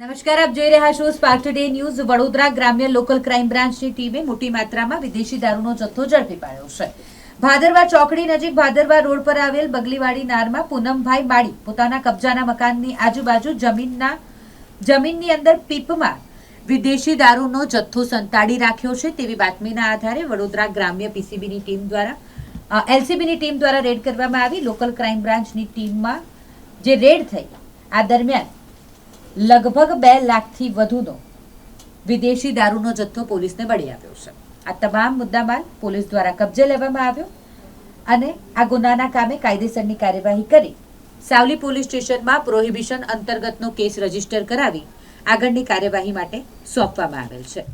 નમસ્કાર, આપ જોઈ રહ્યા છો સ્પાર્ક ટુડે ન્યૂઝ વડોદરા ગ્રામ્ય લોકલ ક્રાઇમ બ્રાન્ચની ટીમે મોટી માત્રામાં વિદેશી દારૂનો જથ્થો ઝડપી પાડ્યો છે. ભાદરવા ચોકડી નજીક ભાદરવા રોડ પર આવેલ બગલીવાડી નારમાં પૂનમભાઈ માળી પોતાના કબજાના મકાનની આજુબાજુ જમીનના, જમીનની અંદર પીપમાં વિદેશી દારૂનો જથ્થો સંતાડી રાખ્યો છે તેવી બાતમીના આધારે વડોદરા ગ્રામ્ય પીસીબીની ટીમ દ્વારા એલસીબીની ટીમ દ્વારા રેડ કરવામાં આવી. લોકલ ક્રાઇમ બ્રાન્ચની ટીમમાં જે રેડ થઈ, આ દરમિયાન લગભગ બે લાખથી વધુનો વિદેશી દારૂનો જથ્થો પોલીસને મળી આવ્યો છે. આ તમામ મુદ્દામાલ પોલીસ દ્વારા કબજે લેવામાં આવ્યો અને આ ગુનાના કામે કાયદેસરની કાર્યવાહી કરી. સાવલી પોલીસ સ્ટેશનમાં પ્રોહિબિશન અંતર્ગતનો કેસ રજિસ્ટર કરાવી આગળની કાર્યવાહી માટે સોંપવામાં આવેલ છે.